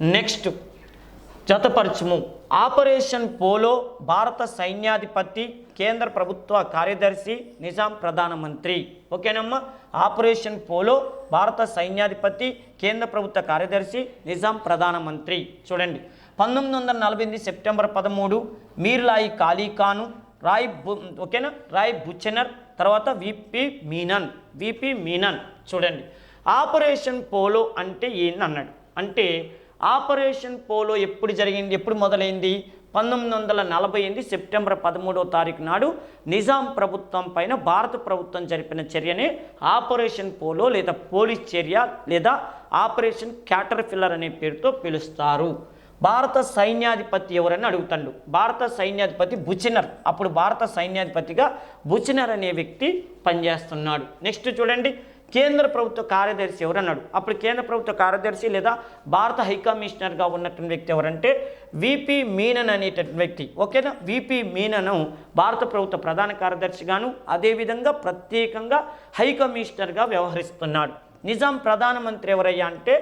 Next జతపరచుము. Operation polo భారత సైన్యాధిపతి కేంద్ర ప్రభుత్వ కార్యదర్శి నిజాం ప్రధానమంత్రి ఓకేనమ్మా? ఆపరేషన్ పోలో భారత సైన్యాధిపతి కేంద్ర ప్రభుత్వ కార్యదర్శి నిజాం ప్రధానమంత్రి చూడండి. పంతొమ్మిది వందల నలభై ఎనిమిది సెప్టెంబర్ పదమూడు మీర్లాయి ఖాళీఖాను రాయ్ బు ఓకేనా? రాయ్ బుచెనర్ తర్వాత విపి మీనన్. విపి మీనన్. చూడండి. ఆపరేషన్ పోలో అంటే ఏంటన్నాడు అన్నాడు అంటే ఆపరేషన్ పోలో ఎప్పుడు జరిగింది ఎప్పుడు మొదలైంది? పంతొమ్మిది వందల నలభై ఎనిమిది సెప్టెంబర్ పదమూడవ తారీఖు నాడు నిజాం ప్రభుత్వం పైన భారత ప్రభుత్వం జరిపిన చర్యనే ఆపరేషన్ పోలో లేదా పోలీస్ చర్య లేదా ఆపరేషన్ క్యాటర్ఫిల్లర్ అనే పేరుతో పిలుస్తారు. భారత సైన్యాధిపతి ఎవరని అడుగుతాడు భారత సైన్యాధిపతి బుచినర్. అప్పుడు భారత సైన్యాధిపతిగా బుచినర్ అనే వ్యక్తి పనిచేస్తున్నాడు. నెక్స్ట్ చూడండి. కేంద్ర ప్రభుత్వ కార్యదర్శి ఎవరన్నాడు? అప్పుడు కేంద్ర ప్రభుత్వ కార్యదర్శి లేదా భారత హైకమిషనర్గా ఉన్నటువంటి వ్యక్తి ఎవరంటే విపి మీనన్ అనేటటువంటి వ్యక్తి. ఓకేనా? విపి మీనను భారత ప్రభుత్వ ప్రధాన కార్యదర్శిగాను అదేవిధంగా ప్రత్యేకంగా హైకమిషనర్గా వ్యవహరిస్తున్నాడు. నిజాం ప్రధానమంత్రి ఎవరయ్యా అంటే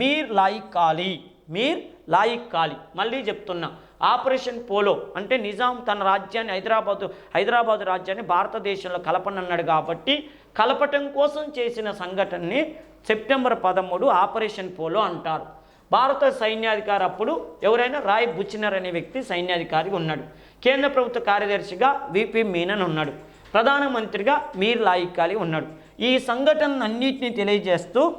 మీర్ లాయిక్ అలీ మీర్ లాయిక్ కాలి మళ్ళీ చెప్తున్నా. ఆపరేషన్ పోలో అంటే నిజాం తన రాజ్యాన్ని హైదరాబాదు హైదరాబాదు రాజ్యాన్ని భారతదేశంలో కలపనన్నాడు కాబట్టి కలపటం కోసం చేసిన సంఘటనని సెప్టెంబర్ పదమూడు ఆపరేషన్ పోలో అంటారు. భారత సైన్యాధికారి అప్పుడు ఎవరైనా రాయ్ బుచ్చినర్ అనే వ్యక్తి సైన్యాధికారి ఉన్నాడు. కేంద్ర ప్రభుత్వ కార్యదర్శిగా విపి మీనన్ ఉన్నాడు. ప్రధానమంత్రిగా మీర్ లాయిక్ ఉన్నాడు. ఈ సంఘటన అన్నింటినీ తెలియజేస్తూ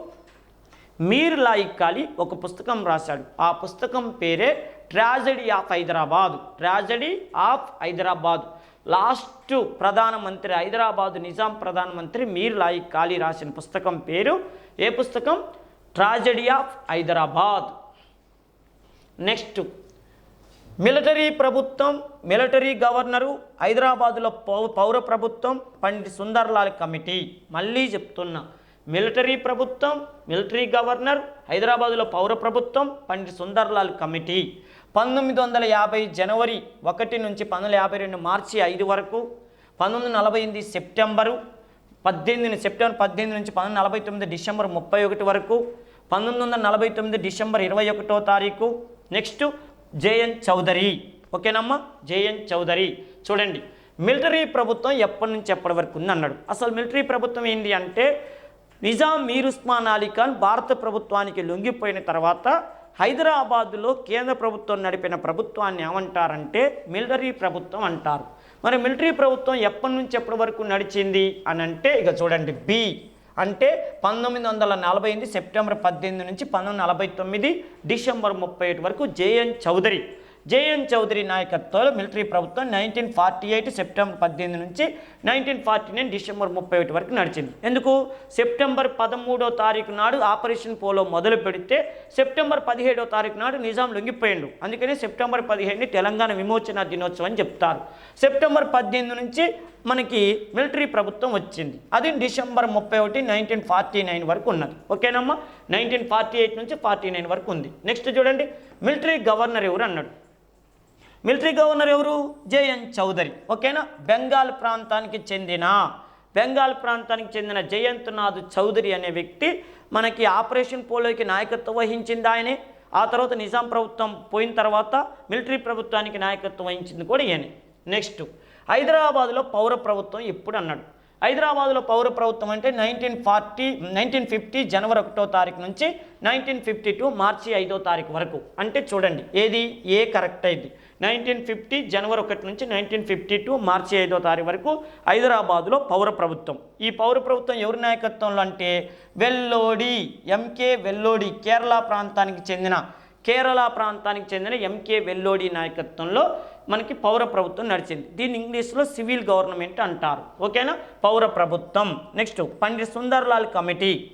మీర్ లాయిక్ ఒక పుస్తకం రాశాడు. ఆ పుస్తకం పేరే tragedy of Hyderabad. Tragedy of Hyderabad. Last ప్రధానమంత్రి హైదరాబాద్ నిజాం ప్రధానమంత్రి మీర్ లాయిక్ ఖాళీ రాసిన పుస్తకం పేరు ఏ పుస్తకం? Tragedy of Hyderabad. Next military ప్రభుత్వం మిలిటరీ గవర్నరు హైదరాబాదులో పౌ పౌర ప్రభుత్వం పండిట్ సుందర్లాల్ కమిటీ. మళ్ళీ చెప్తున్నా మిలిటరీ ప్రభుత్వం మిలిటరీ గవర్నర్ హైదరాబాదులో పౌర ప్రభుత్వం పండిట్ సుందర్లాల్ కమిటీ. పంతొమ్మిది వందల యాభై జనవరి ఒకటి నుంచి పంతొమ్మిది యాభై రెండు మార్చి ఐదు వరకు పంతొమ్మిది నలభై ఎనిమిది సెప్టెంబరు పద్దెనిమిది సెప్టెంబర్ పద్దెనిమిది నుంచి పంతొమ్మిది నలభై తొమ్మిది డిసెంబర్ ముప్పై ఒకటి వరకు పంతొమ్మిది వందల నలభై తొమ్మిది డిసెంబర్ ఇరవై ఒకటో తారీఖు. Next J N Chaudhari. ఓకేనమ్మా? J N Chaudhari. చూడండి మిలిటరీ ప్రభుత్వం ఎప్పటి నుంచి ఎప్పటి వరకు ఉంది అన్నాడు. అసలు మిలిటరీ ప్రభుత్వం ఏంటి అంటే నిజాం మీరుస్మాన్ అలీ ఖాన్ భారత ప్రభుత్వానికి లొంగిపోయిన తర్వాత హైదరాబాదులో కేంద్ర ప్రభుత్వం నడిపిన ప్రభుత్వాన్ని ఏమంటారంటే మిలిటరీ ప్రభుత్వం అంటారు. మరి మిలిటరీ ప్రభుత్వం ఎప్పటి నుంచి ఎప్పటి వరకు నడిచింది అని అంటే ఇక చూడండి బి అంటే పంతొమ్మిది వందల నలభై ఎనిమిది సెప్టెంబర్ పద్దెనిమిది నుంచి పంతొమ్మిది వందల నలభై తొమ్మిది డిసెంబర్ ముప్పై ఒకటి వరకు జేఎన్ చౌదరి జేఎన్ చౌదరి నాయకత్వంలో మిలిటరీ ప్రభుత్వం నైన్టీన్ ఫార్టీ ఎయిట్ సెప్టెంబర్ పద్దెనిమిది నుంచి నైన్టీన్ ఫార్టీ నైన్ డిసెంబర్ ముప్పై ఒకటి వరకు నడిచింది. ఎందుకు? సెప్టెంబర్ పదమూడో తారీఖు నాడు ఆపరేషన్ పోలో మొదలు పెడితే సెప్టెంబర్ పదిహేడో తారీఖు నాడు నిజాం లొంగిపోయిండు. అందుకనే సెప్టెంబర్ పదిహేడుని తెలంగాణ విమోచన దినోత్సవం అని చెప్తారు. సెప్టెంబర్ పద్దెనిమిది నుంచి మనకి మిలిటరీ ప్రభుత్వం వచ్చింది. అది డిసెంబర్ ముప్పై ఒకటి నైన్టీన్ ఫార్టీ నైన్ వరకు ఉన్నది. ఓకేనమ్మా? నైన్టీన్ ఫార్టీ ఎయిట్ నుంచి ఫార్టీ నైన్ వరకు ఉంది. నెక్స్ట్ చూడండి మిలిటరీ గవర్నర్ ఎవరు అన్నాడు? మిలిటరీ గవర్నర్ ఎవరు? J N Chaudhari. ఓకేనా? బెంగాల్ ప్రాంతానికి చెందిన బెంగాల్ ప్రాంతానికి చెందిన జయంత్నాథ్ చౌదరి అనే వ్యక్తి మనకి ఆపరేషన్ పోలోకి నాయకత్వం వహించింది ఆయనే. ఆ తర్వాత నిజాం ప్రభుత్వం పోయిన తర్వాత మిలిటరీ ప్రభుత్వానికి నాయకత్వం వహించింది కూడా ఈయనే. నెక్స్ట్ హైదరాబాద్లో పౌర ప్రభుత్వం ఎప్పుడు అన్నాడు? హైదరాబాద్లో పౌర ప్రభుత్వం అంటే నైన్టీన్ ఫార్టీ నైన్టీన్ ఫిఫ్టీ జనవరి ఒకటో తారీఖు నుంచి నైన్టీన్ ఫిఫ్టీ టూ మార్చి ఐదో తారీఖు వరకు. అంటే చూడండి ఏది? ఏ కరెక్ట్ అయింది? నైన్టీన్ ఫిఫ్టీ జనవరి ఒకటి నుంచి నైన్టీన్ ఫిఫ్టీ టూ మార్చి ఐదో తారీఖు వరకు హైదరాబాదులో పౌర ప్రభుత్వం. ఈ పౌర ప్రభుత్వం ఎవరి నాయకత్వంలో అంటే వెల్లోడి ఎంకే వెల్లోడి కేరళ ప్రాంతానికి చెందిన కేరళ ప్రాంతానికి చెందిన ఎంకే వెల్లోడి నాయకత్వంలో మనకి పౌర ప్రభుత్వం నడిచింది. దీన్ని ఇంగ్లీష్లో సివిల్ గవర్నమెంట్ అంటారు. ఓకేనా? పౌర ప్రభుత్వం. Next Pandit Sundarlal committee.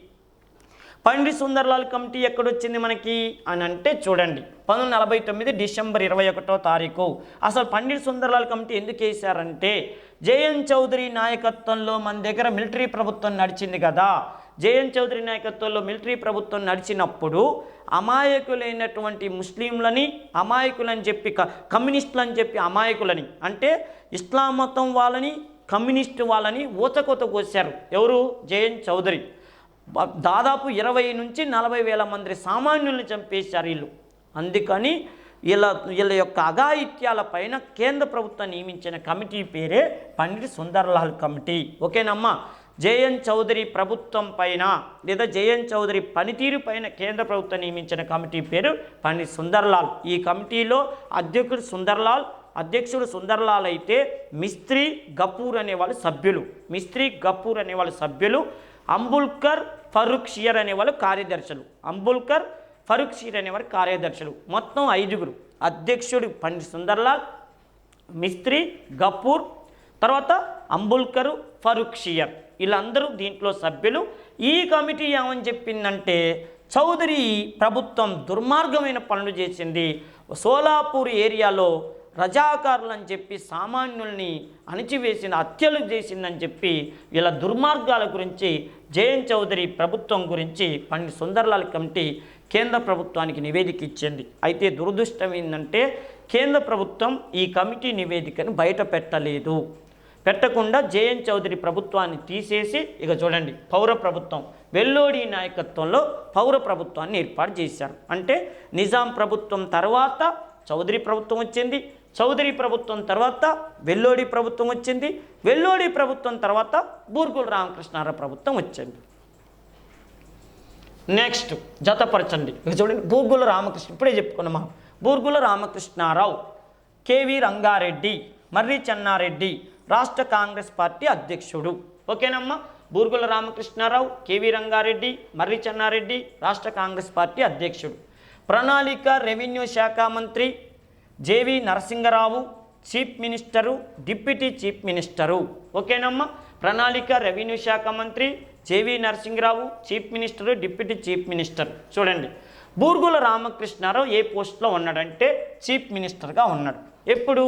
Pandit Sundarlal committee ఎక్కడొచ్చింది మనకి? అని అంటే చూడండి పంతొమ్మిది నలభై తొమ్మిది డిసెంబర్ ఇరవై ఒకటో తారీఖు. అసలు పండిట్ సుందర్లాల్ కమిటీ ఎందుకు వేశారంటే జేఎన్ చౌదరి నాయకత్వంలో మన దగ్గర మిలిటరీ ప్రభుత్వం నడిచింది కదా. జేఎన్ చౌదరి నాయకత్వంలో మిలిటరీ ప్రభుత్వం నడిచినప్పుడు అమాయకులైనటువంటి ముస్లింలని అమాయకులని చెప్పి క- కమ్యూనిస్టులని చెప్పి అమాయకులని అంటే ఇస్లాం మతం వాళ్ళని కమ్యూనిస్టు వాళ్ళని ఊచకోత కోసారు ఎవరు? J N Chaudhari. దాదాపు ఇరవై నుంచి నలభై వేల మంది సామాన్యుల్ని చంపేశారు వీళ్ళు. అందుకని వీళ్ళ వీళ్ళ యొక్క అఘాయిత్యాల పైన కేంద్ర ప్రభుత్వం నియమించిన కమిటీ పేరే పండిట్ సుందర్లాల్ కమిటీ. ఓకేనమ్మా? జేఎన్ చౌదరి ప్రభుత్వం పైన లేదా జేఎన్ చౌదరి పనితీరు పైన కేంద్ర ప్రభుత్వం నియమించిన కమిటీ పేరు పని సుందర్లాల్. ఈ కమిటీలో అధ్యక్షుడు సుందర్లాల్ అధ్యక్షుడు సుందర్లాల్ అయితే మిస్త్రీ గపూర్ అనేవాళ్ళు సభ్యులు. మిస్త్రీ గపూర్ అనేవాళ్ళు సభ్యులు అంబుల్కర్ ఫరూక్ షియర్ అనేవాళ్ళు కార్యదర్శులు. అంబుల్కర్ ఫరూక్ షియర్ అనేవారు కార్యదర్శులు. మొత్తం ఐదుగురు. అధ్యక్షుడు పండి సుందర్లాల్ మిస్త్రీ గపూర్ తర్వాత అంబుల్కరు ఫరూక్ షియర్. వీళ్ళందరూ దీంట్లో సభ్యులు. ఈ కమిటీ ఏమని చెప్పిందంటే చౌదరి ప్రభుత్వం దుర్మార్గమైన పనులు చేసింది. సోలాపూర్ ఏరియాలో రజాకారులు అని చెప్పి సామాన్యుల్ని అణిచివేసిన హత్యలు చేసిందని చెప్పి ఇలా దుర్మార్గాల గురించి జయన్ చౌదరి ప్రభుత్వం గురించి పండి సుందర్లాల్ కమిటీ కేంద్ర ప్రభుత్వానికి నివేదిక ఇచ్చింది. అయితే దురదృష్టం ఏంటంటే కేంద్ర ప్రభుత్వం ఈ కమిటీ నివేదికను బయట పెట్టలేదు. పెట్టకుండా జేఎన్ చౌదరి ప్రభుత్వాన్ని తీసేసి ఇక చూడండి పౌర ప్రభుత్వం వెల్లోడి నాయకత్వంలో పౌర ప్రభుత్వాన్ని ఏర్పాటు చేశారు. అంటే నిజాం ప్రభుత్వం తర్వాత చౌదరి ప్రభుత్వం వచ్చింది చౌదరి ప్రభుత్వం తర్వాత వెల్లోడి ప్రభుత్వం వచ్చింది వెల్లోడి ప్రభుత్వం తర్వాత బూర్గుల రామకృష్ణారావు ప్రభుత్వం వచ్చింది. నెక్స్ట్ జతపరచండి. ఇక చూడండి బూర్గుల రామకృష్ణ ఇప్పుడే చెప్పుకున్నామా బూర్గుల రామకృష్ణారావు కేవి రంగారెడ్డి మర్రి చెన్నారెడ్డి రాష్ట్ర కాంగ్రెస్ పార్టీ అధ్యక్షుడు. ఓకేనమ్మా? బూర్గుల రామకృష్ణారావు కేవీ రంగారెడ్డి మర్రి చెన్నారెడ్డి రాష్ట్ర కాంగ్రెస్ పార్టీ అధ్యక్షుడు. ప్రణాళిక రెవెన్యూ శాఖ మంత్రి J V Narasinga Rao chief minister deputy chief minister. ఓకేనమ్మా? ప్రణాళిక రెవెన్యూ శాఖ మంత్రి J V Narasinga Rao chief minister deputy chief minister. చూడండి. బూర్గుల రామకృష్ణారావు ఏ పోస్ట్లో ఉన్నాడంటే చీఫ్ మినిస్టర్గా ఉన్నాడు. ఎప్పుడు?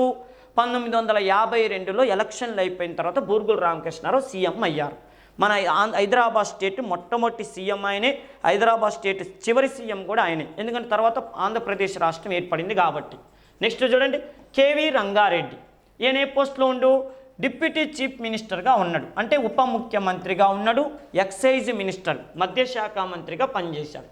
పంతొమ్మిది వందల యాభై రెండులో ఎలక్షన్లు అయిపోయిన తర్వాత బూర్గుల రామకృష్ణారావు సీఎం అయ్యారు. మన హైదరాబాద్ స్టేట్ మొట్టమొదటి సీఎం ఆయనే హైదరాబాద్ స్టేట్ చివరి సీఎం కూడా ఆయనే. ఎందుకంటే తర్వాత ఆంధ్రప్రదేశ్ రాష్ట్రం ఏర్పడింది కాబట్టి. నెక్స్ట్ చూడండి కేవీ రంగారెడ్డి. ఈయన ఏ పోస్ట్లో ఉండు డిప్యూటీ చీఫ్ మినిస్టర్గా ఉన్నాడు. అంటే ఉప ముఖ్యమంత్రిగా ఉన్నాడు ఎక్సైజ్ మినిస్టర్ మద్యశాఖ మంత్రిగా పనిచేశాడు.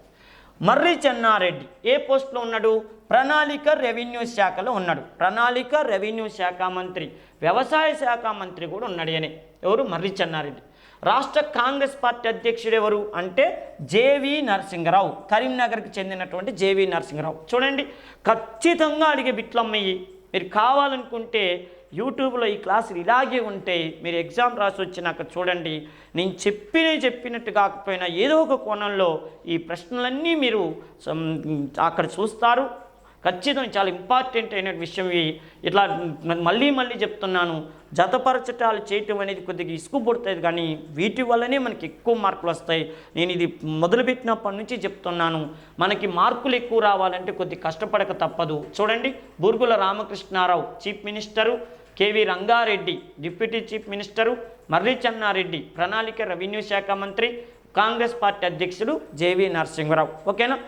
మర్రి చెన్నారెడ్డి. ఏ పోస్ట్లో ఉన్నాడు? ప్రణాళిక రెవెన్యూ శాఖలో ఉన్నాడు. ప్రణాళిక రెవెన్యూ శాఖ మంత్రి వ్యవసాయ శాఖ మంత్రి కూడా ఉన్నాడు అని ఎవరు? మర్రి చెన్నారెడ్డి. రాష్ట్ర కాంగ్రెస్ పార్టీ అధ్యక్షుడు ఎవరు అంటే జేవి నరసింహరావు. కరీంనగర్కి చెందినటువంటి జేవి నరసింహరావు. చూడండి ఖచ్చితంగా అడిగే బిట్లమ్మయ్యి మీరు కావాలనుకుంటే యూట్యూబ్లో ఈ క్లాసులు ఇలాగే ఉంటాయి. మీరు ఎగ్జామ్ రాసి వచ్చినాక చూడండి. నేను చెప్పినవి చెప్పినట్టు కాకపోయినా ఏదో ఒక కోణంలో ఈ ప్రశ్నలన్నీ మీరు అక్కడ చూస్తారు. ఖచ్చితంగా చాలా ఇంపార్టెంట్ అయిన విషయం ఇట్లా మళ్ళీ మళ్ళీ చెప్తున్నాను. జతపరచటాలు చేయటం అనేది కొద్దిగా ఇసుకు పుడుతుంది కానీ వీటి వల్లనే మనకి ఎక్కువ మార్కులు వస్తాయి. నేను ఇది మొదలుపెట్టినప్పటి నుంచి చెప్తున్నాను. మనకి మార్కులు ఎక్కువ రావాలంటే కొద్ది కష్టపడక తప్పదు. చూడండి Burgula Ramakrishna Rao chief minister K V Ranga Reddy deputy chief minister Marri Chenna Reddy ప్రణాళిక రెవెన్యూ శాఖ మంత్రి కాంగ్రెస్ పార్టీ అధ్యక్షుడు జేవి నరసింహరావు. ఓకేనా?